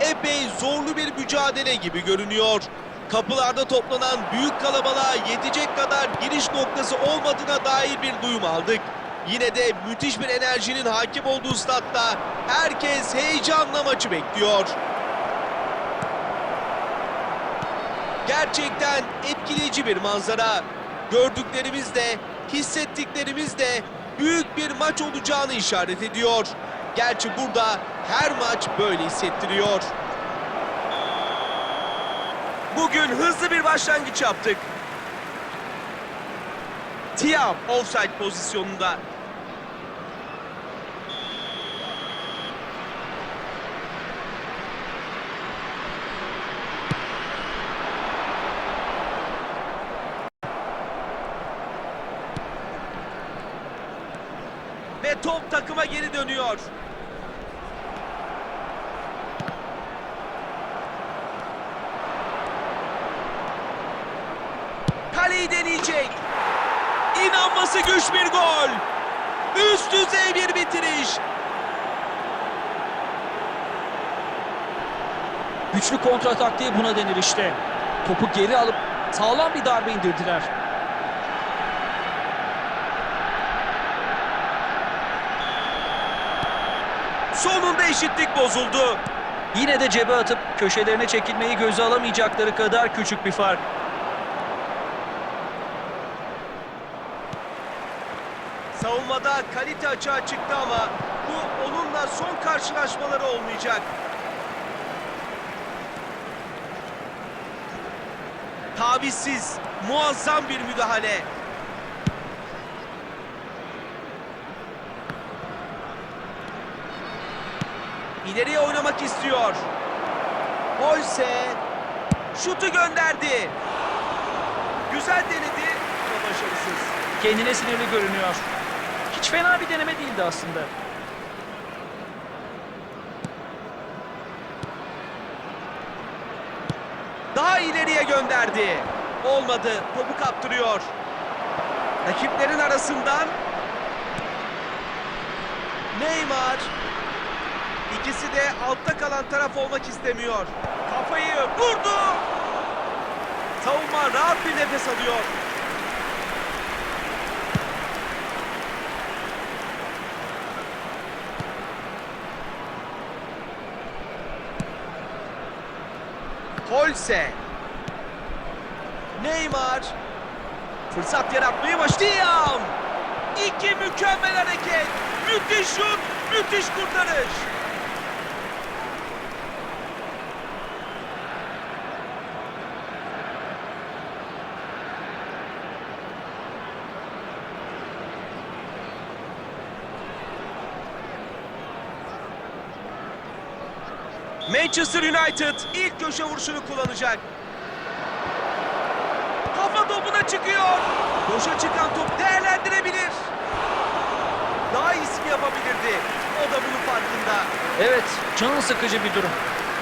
epey zorlu bir mücadele gibi görünüyor. Kapılarda toplanan büyük kalabalığa yetecek kadar giriş noktası olmadığına dair bir duyum aldık. Yine de müthiş bir enerjinin hakim olduğu statta herkes heyecanla maçı bekliyor. Gerçekten etkileyici bir manzara. Gördüklerimiz de, hissettiklerimiz de büyük bir maç olacağını işaret ediyor. Gerçi burada her maç böyle hissettiriyor. Bugün hızlı bir başlangıç yaptık. Tiam offside pozisyonunda. Ve top takıma geri dönüyor. Kaleyi deneyecek. İnanması güç bir gol. Üst düzey bir bitiriş. Güçlü kontra taktiği buna denir işte. Topu geri alıp sağlam bir darbe indirdiler. Sonunda eşitlik bozuldu. Yine de cebe atıp köşelerine çekilmeyi göze alamayacakları kadar küçük bir fark. Savunmada kalite açığa çıktı ama bu onunla son karşılaşmaları olmayacak. Tavizsiz, muazzam bir müdahale. İleriye oynamak istiyor. Holse şutu gönderdi. Güzel denedi ama başarısız. Kendine sinirli görünüyor. Hiç fena bir deneme değildi aslında. Daha ileriye gönderdi. Olmadı. Topu kaptırıyor. Rakiplerin arasından Neymar İkisi de altta kalan taraf olmak istemiyor. Kafayı vurdu. Savunma rahat bir nefes alıyor. Holse. Neymar. Fırsat yaratmayı başlıyor. İki mükemmel hareket. Müthiş şut, müthiş kurtarış. Manchester United ilk köşe vuruşunu kullanacak. Kafa topuna çıkıyor. Boşa çıkan top değerlendirebilir. Daha iyisini yapabilirdi. O da bunun farkında. Evet, can sıkıcı bir durum.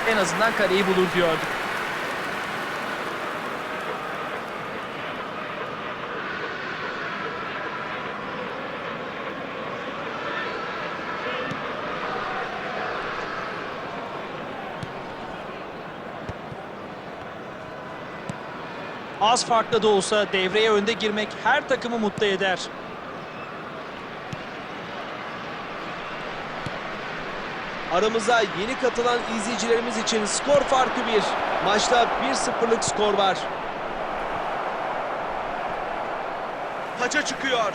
En azından kaleyi bulur diyorduk. Az farklı da olsa devreye önde girmek her takımı mutlu eder. Aramıza yeni katılan izleyicilerimiz için skor farkı 1. Maçta 1-0'lık skor var. Taça çıkıyor.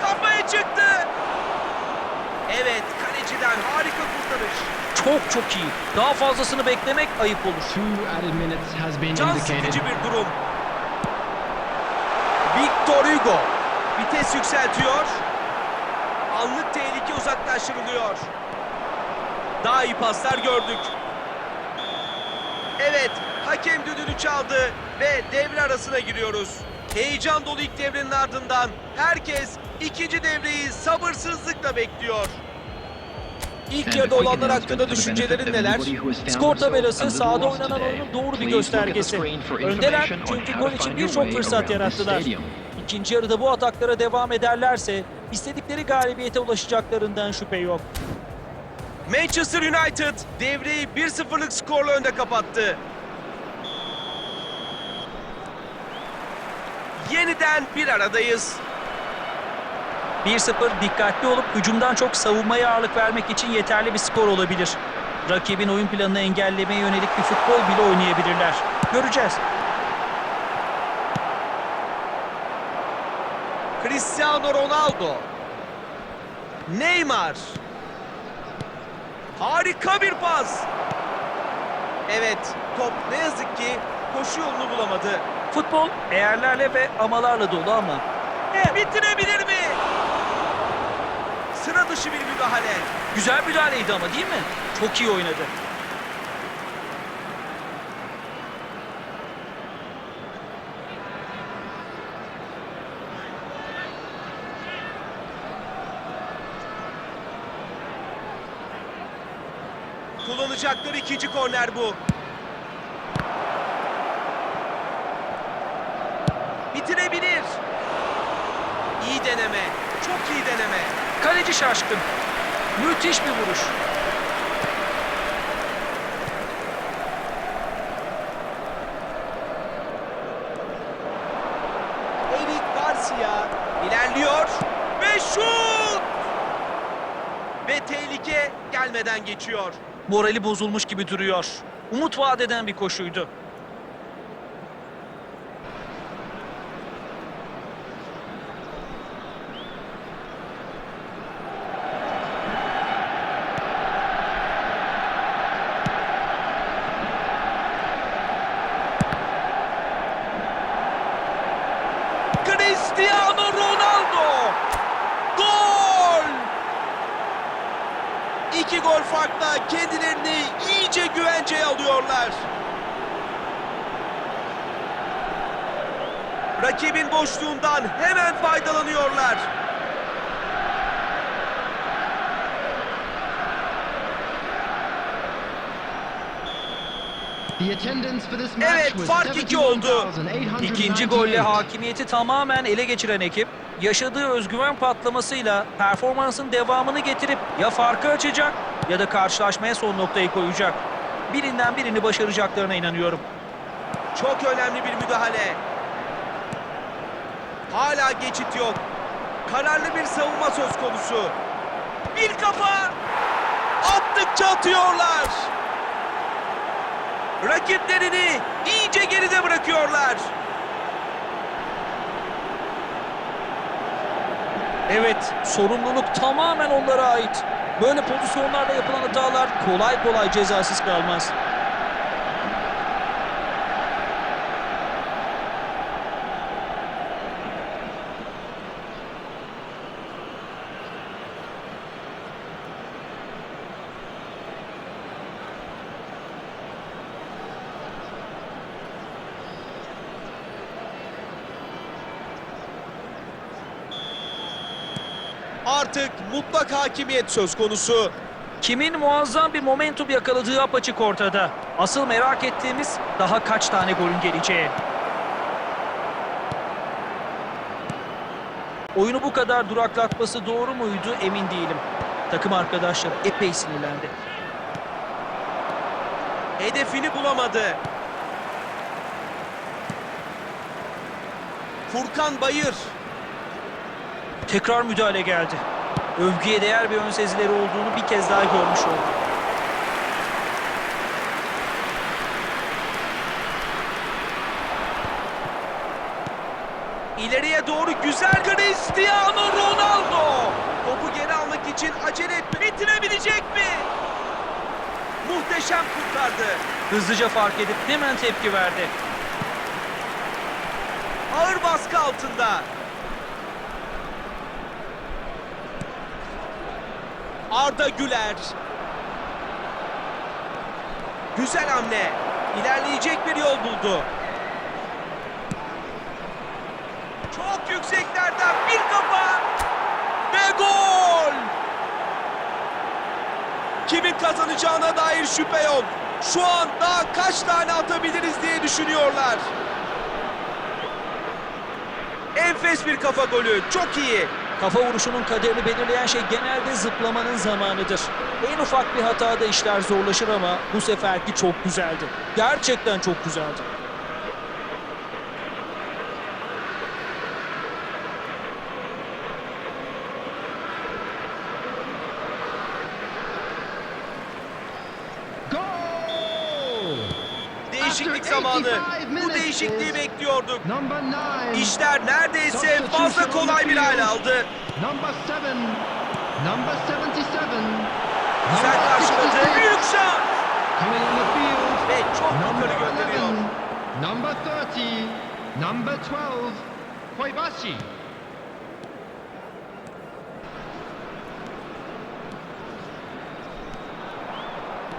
Kafaya çıktı. Evet, kaleciden harika kurtarış. Çok çok iyi. Daha fazlasını beklemek ayıp olur. Can sıkıcı bir durum. Victor Hugo vites yükseltiyor. Anlık tehlike uzaklaştırılıyor. Daha iyi paslar gördük. Evet, hakem düdüğünü çaldı ve devre arasına giriyoruz. Heyecan dolu ilk devrenin ardından herkes ikinci devreyi sabırsızlıkla bekliyor. İlk yarıda olanlar hakkında düşüncelerin neler? Skor tabelası sahada oynanan oyunun doğru bir göstergesi. Öndeler çünkü gol için birçok fırsat yarattılar. İkinci yarıda bu ataklara devam ederlerse istedikleri galibiyete ulaşacaklarından şüphe yok. Manchester United devreyi 1-0'lık skorla önde kapattı. Yeniden bir aradayız. 1-0 dikkatli olup hücumdan çok savunmaya ağırlık vermek için yeterli bir skor olabilir. Rakibin oyun planını engellemeye yönelik bir futbol bile oynayabilirler. Göreceğiz. Cristiano Ronaldo. Neymar. Harika bir pas. Evet, top ne yazık ki koşu yolunu bulamadı. Futbol eğerlerle ve amalarla dolu ama E, bitirebilir mi? Sıra dışı bir müdahale. güzel müdahaleydi ama değil mi? Çok iyi oynadı. Kullanacakları ikinci korner bu. Bitirebilir. İyi deneme. Çok iyi deneme. Kaleci şaşkın. Müthiş bir vuruş. Eric Garcia ilerliyor ve şut! Ve tehlike gelmeden geçiyor. Morali bozulmuş gibi duruyor. Umut vaat eden bir koşuydu. Cristiano Ronaldo! Gol! İki gol farkla kendilerini iyice güvenceye alıyorlar. Rakibin boşluğundan hemen faydalanıyorlar. Evet, fark iki oldu. 71,898. İkinci golle hakimiyeti tamamen ele geçiren ekip, yaşadığı özgüven patlamasıyla performansın devamını getirip ya farkı açacak ya da karşılaşmaya son noktayı koyacak. Birinden birini başaracaklarına inanıyorum. Çok önemli bir müdahale. Hala geçit yok. Kararlı bir savunma söz konusu. Bir kafa. Attıkça atıyorlar. Rakiplerini iyice geride bırakıyorlar. Evet, sorumluluk tamamen onlara ait. Böyle pozisyonlarda yapılan hatalar kolay kolay cezasız kalmaz. Artık mutlak hakimiyet söz konusu. Kimin muazzam bir momentum yakaladığı apaçık ortada. Asıl merak ettiğimiz daha kaç tane golün geleceği. Oyunu bu kadar duraklatması doğru muydu emin değilim. Takım arkadaşları epey sinirlendi. Hedefini bulamadı. Furkan Bayır. Tekrar müdahale geldi. Övgüye değer bir ön sezileri olduğunu bir kez daha görmüş olduk. İleriye doğru güzel Cristiano Ronaldo. Topu geri almak için acele etti. Bitirebilecek mi? Muhteşem kurtardı. Hızlıca fark edip hemen tepki verdi. Ağır baskı altında. Arda Güler. Güzel hamle. İlerleyecek bir yol buldu. Çok yükseklerden bir kafa ve gol. Kimin kazanacağına dair şüphe yok. Şu an daha kaç tane atabiliriz diye düşünüyorlar. Enfes bir kafa golü. Çok iyi. Kafa vuruşunun kaderini belirleyen şey genelde zıplamanın zamanıdır. En ufak bir hatada işler zorlaşır ama bu seferki çok güzeldi. Gerçekten çok güzeldi. Değişiklik zamanı. 85 Bu değişikliği bekliyorduk. İşler neredeyse fazla kolay bir hale aldı. Number seven. Number 77. Güzel karşıladı. 66. Büyük şans. Ve çok yukarı gönderiyor. 11. Number 30. Number 12. Koibashi.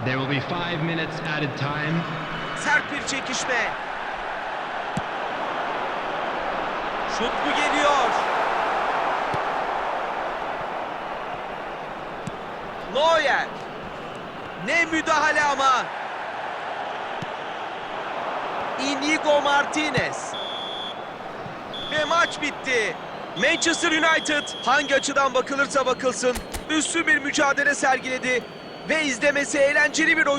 There will be five minutes added time. Sert bir çekişme. Şut mu geliyor? Neuer. Ne müdahale ama. Inigo Martinez. Ve maç bitti. Manchester United hangi açıdan bakılırsa bakılsın üstün bir mücadele sergiledi ve izlemesi eğlenceli bir oyun.